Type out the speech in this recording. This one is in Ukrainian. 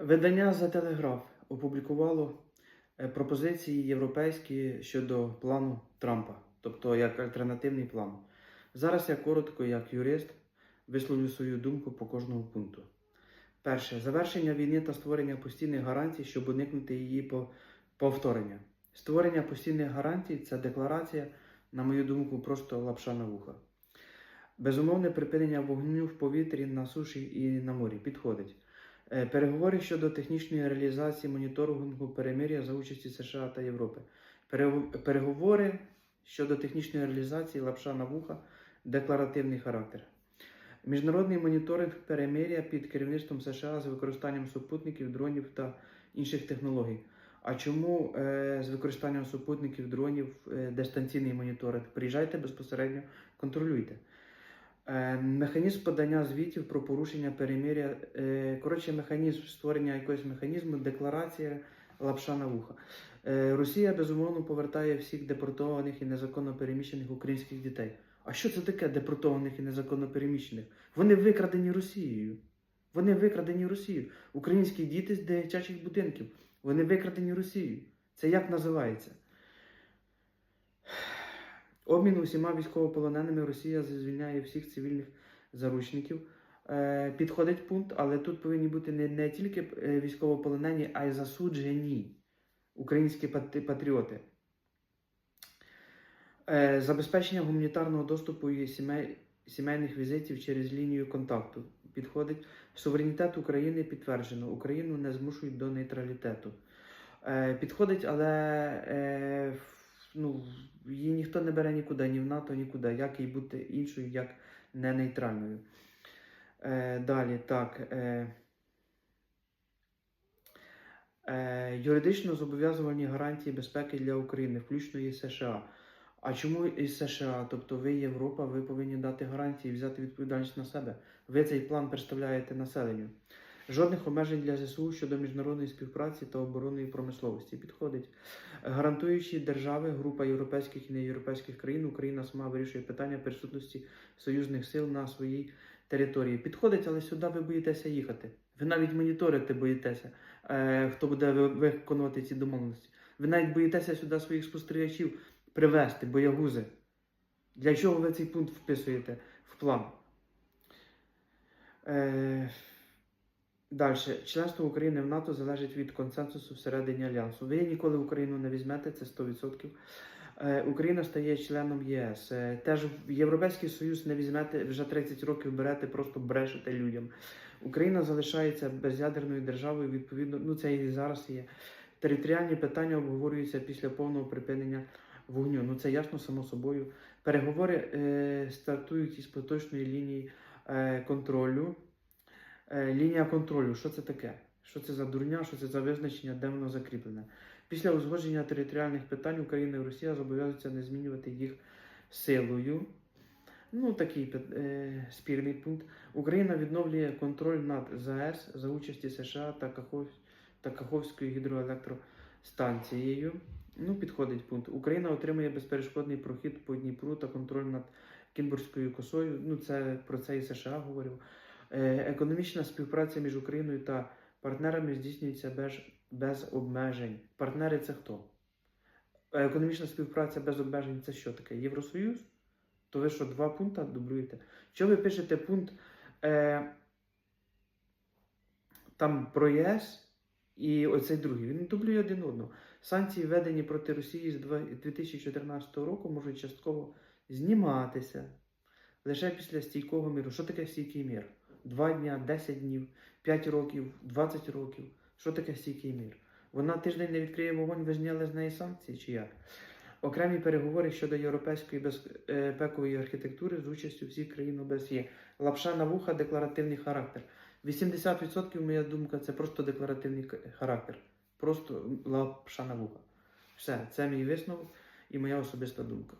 Видання за телеграф опублікувало е, пропозиції європейські щодо плану Трампа, тобто як альтернативний план. Зараз я коротко, як юрист, висловлю свою думку по кожному пункту. Перше завершення війни та створення постійних гарантій, щоб уникнути її повторення. Створення постійних гарантій це декларація, на мою думку, просто лапша на вуха. Безумовне припинення вогню в повітрі на суші і на морі підходить. Е, Переговори щодо технічної реалізації моніторингу перемир'я за участі США та Європи. Переговори щодо технічної реалізації лапша на вуха, декларативний характер. Міжнародний моніторинг перемир'я під керівництвом США з використанням супутників, дронів та інших технологій. А чому е, з використанням супутників, дронів, е, дистанційний моніторинг? Приїжджайте безпосередньо, контролюйте. Е, Механізм подання звітів про порушення перемиря. е, Коротше, механізм створення якогось механізму, декларація, лапша на вуха. Е, Росія безумовно повертає всіх депортованих і незаконно переміщених українських дітей. А що це таке депортованих і незаконно переміщених? Вони викрадені Росією. Вони викрадені Росією. Українські діти з дитячих будинків. Вони викрадені Росією. Це як називається? Обмін усіма військовополоненими Росія звільняє всіх цивільних заручників. Е, підходить пункт, але тут повинні бути не, не тільки е, військовополонені, а й засуджені українські патріоти. Е, забезпечення гуманітарного доступу і сімей, сімейних візитів через лінію контакту. Підходить. Суверенітет України підтверджено. Україну не змушують до нейтралітету. Підходить, але ну, її ніхто не бере нікуди, ні в НАТО, нікуди. Як їй бути іншою, як не нейтральною. Е, далі, так. Е, е, юридично зобов'язувані гарантії безпеки для України, включно і США. А чому і США? Тобто ви Європа, ви повинні дати гарантії, взяти відповідальність на себе. Ви цей план представляєте населенню. Жодних обмежень для ЗСУ щодо міжнародної співпраці та оборонної промисловості підходить. Гарантуючи держави, група європейських і неєвропейських країн, Україна сама вирішує питання присутності союзних сил на своїй території. Підходить, але сюди ви боїтеся їхати. Ви навіть моніторити боїтеся, е, хто буде виконувати ці домовленості. Ви навіть боїтеся сюди своїх спостерігачів привезти, боягузи. Для чого ви цей пункт вписуєте в план? Е, Далі. Членство України в НАТО залежить від консенсусу всередині альянсу. Ви ніколи Україну не візьмете, це 100%. Е, Україна стає членом ЄС. Е, Теж в Європейський Союз не візьмете вже 30 років берете, просто брешете людям. Україна залишається безядерною державою, відповідно, ну це і зараз є. Територіальні питання обговорюються після повного припинення вогню. Ну це ясно само собою. Переговори е, стартують із поточної лінії е, контролю. Е, лінія контролю, що це таке? Що це за дурня, що це за визначення, де воно закріплене? Після узгодження територіальних питань Україна і Росія зобов'язуються не змінювати їх силою. Ну, такий е, спірний пункт. Україна відновлює контроль над ЗАЕС за участі США та, Кахов... та Каховською гідроелектростанцією. Ну, підходить пункт. Україна отримує безперешкодний прохід по Дніпру та контроль над Кінбурзькою косою. Ну, це про це і США говорив. Е, Економічна співпраця між Україною та партнерами здійснюється без, без обмежень. Партнери це хто? Е, Економічна співпраця без обмежень це що таке? Євросоюз? То ви що, два пункти дублюєте? Що ви пишете пункт е, там про ЄС і оцей другий? Він дублює один одного. Санкції, введені проти Росії з 2014 року, можуть частково зніматися лише після стійкого міру. Що таке стійкий мір? Два дня, 10 днів, 5 років, 20 років. Що таке стійкий мір? Вона тиждень не відкриє вогонь, ви зняли з неї санкції чи як? Окремі переговори щодо європейської безпекової архітектури з участю всіх країн ОБСЄ. Лапша на вуха, декларативний характер. 80% моя думка це просто декларативний характер. Просто лапша на вуха. Все, це мій висновок і моя особиста думка.